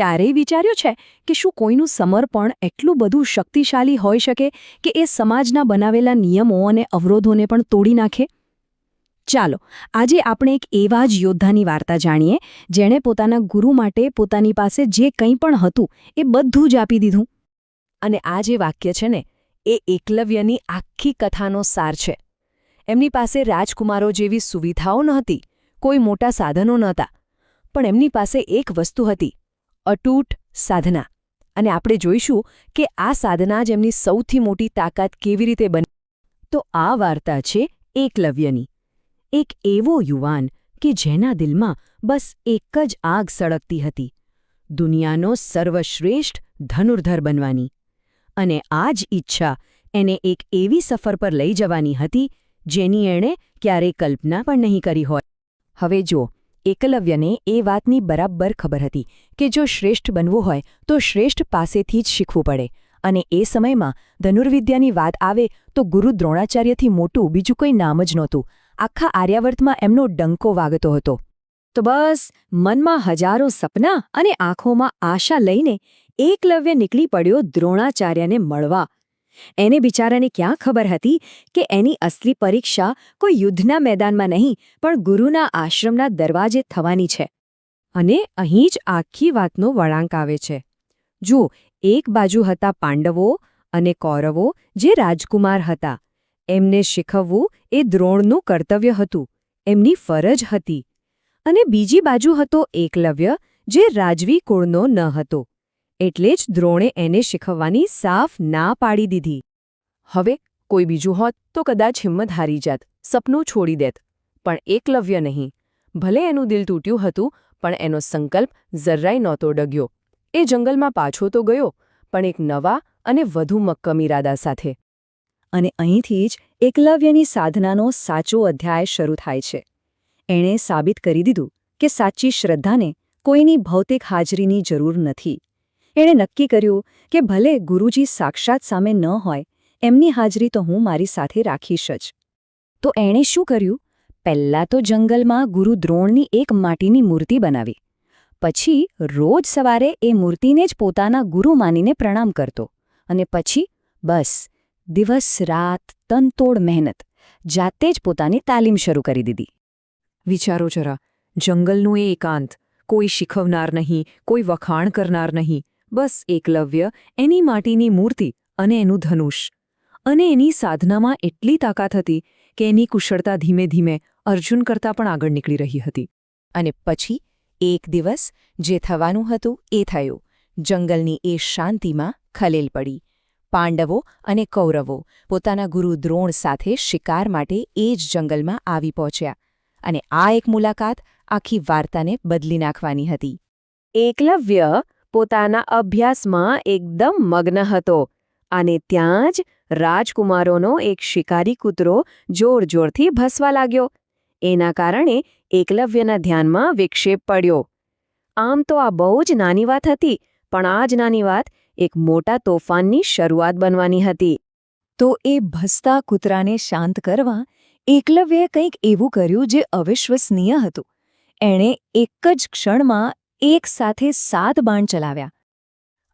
ક્યારેય વિચાર્યું છે કે શું કોઈનું સમર્પણ એટલું બધું શક્તિશાળી હોઈ શકે કે એ સમાજના બનાવેલા નિયમો અને અવરોધોને પણ તોડી નાખે? ચાલો, આજે આપણે એક એવા જ યોદ્ધાની વાર્તા જાણીએ, જેણે પોતાના ગુરુ માટે પોતાની પાસે જે કંઈ પણ હતું, એ બધું જ આપી દીધું. અને આ જે વાક્ય છે ને, એ એકલવ્યની આખી કથાનો સાર છે. એમની પાસે રાજકુમારો જેવી સુવિધાઓ નહોતી, કોઈ મોટા સાધનો નહોતા, પણ એમની પાસે એક વસ્તુ હતી અતૂટ સાધના. અને આપણે જોઈશું કે આ સાધના જ એમની સૌથી મોટી તાકાત કેવી રીતે બની. તો આ વાર્તા છે એકલવ્યની. એક એવો યુવાન કે જેના દિલમાં બસ એક જ આગ સળગતી હતી. દુનિયાનો સર્વશ્રેષ્ઠ ધનુર્ધર બનવાની. અને આ જ ઈચ્છા એને એક એવી સફર પર લઈ જવાની હતી જેની એણે ક્યારેય કલ્પના પણ નહીં કરી હોય. હવે જો એકલવ્યને એ વાતની બરાબર ખબર હતી કે જો શ્રેષ્ઠ બનવું હોય તો શ્રેષ્ઠ પાસેથી જ શીખવું પડે. અને એ સમયમાં ધનુર્વિદ્યાની વાત આવે તો ગુરુ દ્રોણાચાર્યથી મોટું બીજું કોઈ નામ જ નહોતું. આખા આર્યાવર્તમાં એમનો ડંકો વાગતો હતો. તો બસ મનમાં હજારો સપના અને આંખોમાં આશા લઈને એકલવ્ય નીકળી પડ્યો દ્રોણાચાર્યને મળવા. એને બિચારાને ક્યાં ખબર હતી કે એની અસલી પરીક્ષા કોઈ યુદ્ધના મેદાનમાં નહીં, પણ ગુરુના આશ્રમના દરવાજે થવાની છે. અને અહીં જ આખી વાતનો વળાંક આવે છે. જુઓ, એક બાજુ હતા પાંડવો અને કૌરવો જે રાજકુમાર હતા. એમને શીખવવું એ દ્રોણનું કર્તવ્ય હતું, એમની ફરજ હતી. અને બીજી બાજુ હતો એકલવ્ય જે રાજવી કુળનો ન હતો. એટલે જ દ્રોણે એને શીખવવાની સાફ ના પાડી દીધી. હવે કોઈ બીજું હોત તો કદાચ હિંમત હારી જાત, સપનું છોડી દેત. પણ એકલવ્ય નહીં. ભલે એનું દિલ તૂટ્યું હતું, પણ એનો સંકલ્પ જરાય નહોતો ડગ્યો. એ જંગલમાં પાછો તો ગયો, પણ એક નવા અને વધુ મક્કમ ઇરાદા સાથે. અને અહીંથી જ એકલવ્યની સાધનાનો સાચો અધ્યાય શરૂ થાય છે. એણે સાબિત કરી દીધું કે સાચી શ્રદ્ધાને કોઈની ભૌતિક હાજરીની જરૂર નથી. એણે નક્કી કર્યું કે ભલે ગુરુજી સાક્ષાત સામે ન હોય, એમની હાજરી તો હું મારી સાથે રાખીશ જ. તો એણે શું કર્યું? પહેલાં તો જંગલમાં ગુરુ દ્રોણની એક માટીની મૂર્તિ બનાવી. પછી રોજ સવારે એ મૂર્તિને જ પોતાના ગુરુ માનીને પ્રણામ કરતો. અને પછી બસ, દિવસ, રાત, તનતોડ મહેનત, જાતે જ પોતાની તાલીમ શરૂ કરી દીધી. વિચારો જરા, જંગલનું એ એકાંત, કોઈ શીખવનાર નહીં, કોઈ વખાણ કરનાર નહીં બસ એકલવ્ય એની માટીની મૂર્તિ અને એનું ધનુષ. અને એની સાધનામાં એટલી તાકાત હતી કે એની કુશળતા ધીમે ધીમે અર્જુન કરતાં પણ આગળ નીકળી રહી હતી. અને પછી એક દિવસ જે થવાનું હતું એ થયું. જંગલની એ શાંતિમાં ખલેલ પડી. પાંડવો અને કૌરવો પોતાના ગુરુ દ્રોણ સાથે શિકાર માટે એ જ જંગલમાં આવી પહોંચ્યા. અને આ એક મુલાકાત આખી વાર્તાને બદલી નાખવાની હતી. એકલવ્ય પોતાના અભ્યાસમાં એકદમ મગ્ન હતો અને ત્યાં જ રાજકુમારોનો એક શિકારી કૂતરો જોર-જોરથી ભસવા લાગ્યો. એના કારણે એકલવ્યના ધ્યાનમાં વિક્ષેપ પડ્યો. આમ તો આ બહુ જ નાની વાત હતી, પણ આ જ નાની વાત એક મોટા તોફાનની શરૂઆત બનવાની હતી. તો એ ભસતા કૂતરાને શાંત કરવા એકલવ્યે કંઈક એવું કર્યું જે અવિશ્વસનીય હતું. એણે એક જ ક્ષણમાં એક સાથે સાત બાણ ચલાવ્યા.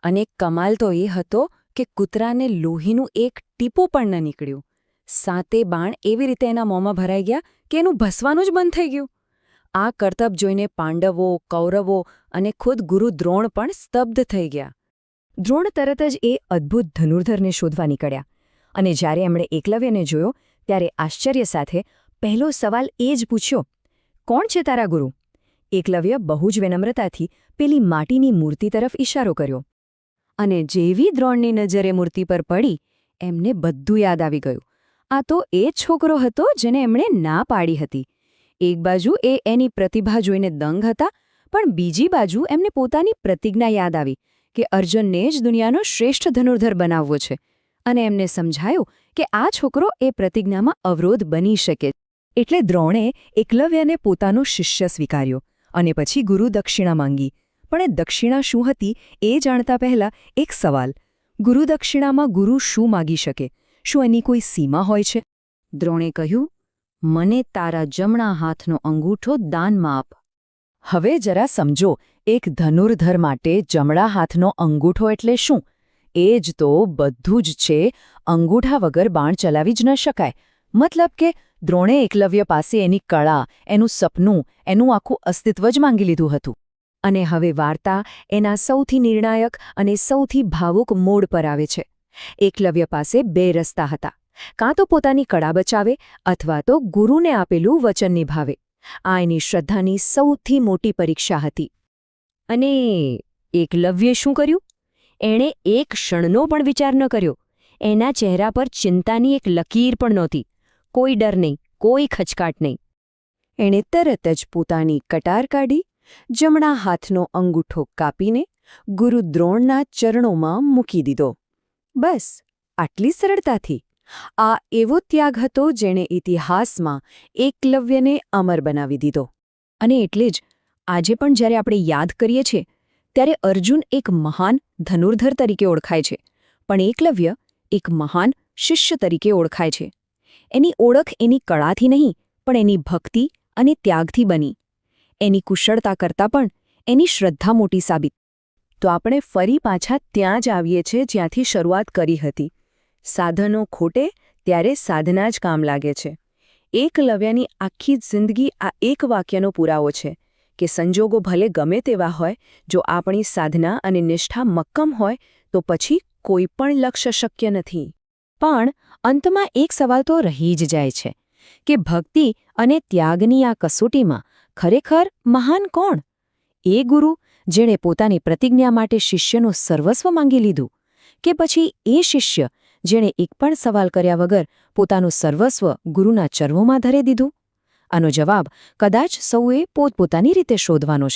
અને કમાલ તો એ હતો કે કૂતરાને લોહીનું એક ટીપું પણ ન નીકળ્યું. સાતે બાણ એવી રીતે એના મોંમાં ભરાઈ ગયા કે એનું ભસવાનું જ બંધ થઈ ગયું. આ કરતબ જોઈને પાંડવો, કૌરવો અને ખુદ ગુરુ દ્રોણ પણ સ્તબ્ધ થઈ ગયા. દ્રોણ તરત જ એ અદ્ભુત ધનુર્ધરને શોધવા નીકળ્યા. અને જ્યારે એમણે એકલવ્યને જોયો, ત્યારે આશ્ચર્ય સાથે પહેલો સવાલ એ જ પૂછ્યો, કોણ છે તારા ગુરુ? એકલવ્ય બહુ જ વિનમ્રતાથી પેલી માટીની મૂર્તિ તરફ ઇશારો કર્યો. અને જેવી દ્રોણની નજરે મૂર્તિ પર પડી, એમને બધું યાદ આવી ગયું. આ તો એ છોકરો હતો જેને એમણે ના પાડી હતી. એક બાજુ એ એની પ્રતિભા જોઈને દંગ હતા, પણ બીજી બાજુ એમને પોતાની પ્રતિજ્ઞા યાદ આવી કે અર્જુનને જ દુનિયાનો શ્રેષ્ઠ ધનુર્ધર બનાવવો છે. અને એમને સમજાયું કે આ છોકરો એ પ્રતિજ્ઞામાં અવરોધ બની શકે. એટલે દ્રોણે એકલવ્યને પોતાનો શિષ્ય સ્વીકાર્યો. અને પછી ગુરુ દક્ષિણા માંગી. પણ એ દક્ષિણા શું હતી એ જાણતા પહેલા એક સવાલ. ગુરુ દક્ષિણામાં ગુરુ શું માગી શકે? શું એની કોઈ સીમા હોય છે? દ્રોણે કહ્યું, મને તારા જમણા હાથનો અંગૂઠો દાનમાં આપ. હવે જરા સમજો, એક ધનુર્ધર માટે જમણા હાથનો અંગૂઠો એટલે શું? એ જ તો બધું જ છે, અંગૂઠા વગર બાણ ચલાવી જ ન શકાય. મતલબ કે દ્રોણે એકલવ્ય પાસે એની કળા, એનું સપનું, એનું આખું અસ્તિત્વ જ માંગી લીધું હતું. અને હવે વાર્તા એના સૌથી નિર્ણાયક અને સૌથી ભાવુક મોડ પર આવે છે. એકલવ્ય પાસે બે રસ્તા હતા. કાં તો પોતાની કળા બચાવે અથવા તો ગુરુને આપેલું વચન નિભાવે. આ એની શ્રદ્ધાની સૌથી મોટી પરીક્ષા હતી. અને એકલવ્યે શું કર્યું? એણે એક ક્ષણનો પણ વિચાર ન કર્યો. એના ચહેરા પર ચિંતાની એક લકીર પણ નહોતી. કોઈ ડર નહીં, કોઈ ખચકાટ નહીં. એણે તરત જ પોતાની કટાર કાઢી, જમણા હાથનો અંગૂઠો કાપીને ગુરુ દ્રોણના ચરણોમાં મૂકી દીધો. બસ, આટલી સરળતાથી. આ એવો ત્યાગ હતો જેણે ઇતિહાસમાં એકલવ્યને અમર બનાવી દીધો. અને એટલે જ આજે પણ જ્યારે આપણે યાદ કરીએ છીએ, ત્યારે અર્જુન એક મહાન ધનુર્ધર તરીકે ઓળખાય છે, પણ એકલવ્ય એક મહાન શિષ્ય તરીકે ઓળખાય છે. એની ઓળખ એની કળાથી નહીં, પણ એની ભક્તિ અને ત્યાગથી બની. એની કુશળતા કરતાં પણ એની શ્રદ્ધા મોટી સાબિત. તો આપણે ફરી પાછા ત્યાં જ આવીએ છીએ જ્યાંથી શરૂઆત કરી હતી. સાધનો ખોટે ત્યારે સાધના જ કામ લાગે છે. એકલવ્યની આખી જિંદગી આ એક વાક્યનો પુરાવો છે કે સંજોગો ભલે ગમે તેવા હોય, જો આપણી સાધના અને નિષ્ઠા મક્કમ હોય, તો પછી કોઈ પણ લક્ષ્ય શક્ય નથી. પણ અંતમાં એક સવાલ તો રહી જ જાય છે, કે ભક્તિ અને ત્યાગની આ કસોટીમાં ખરેખર મહાન કોણ? એ ગુરુ, જેણે પોતાની પ્રતિજ્ઞા માટે શિષ્યનું સર્વસ્વ માંગી લીધું, કે પછી એ શિષ્ય, જેણે એક પણ સવાલ કર્યા વગર પોતાનું સર્વસ્વ ગુરુના ચરણોમાં ધરે દીધું? આનો જવાબ કદાચ સૌએ પોતપોતાની રીતે શોધવાનો છે.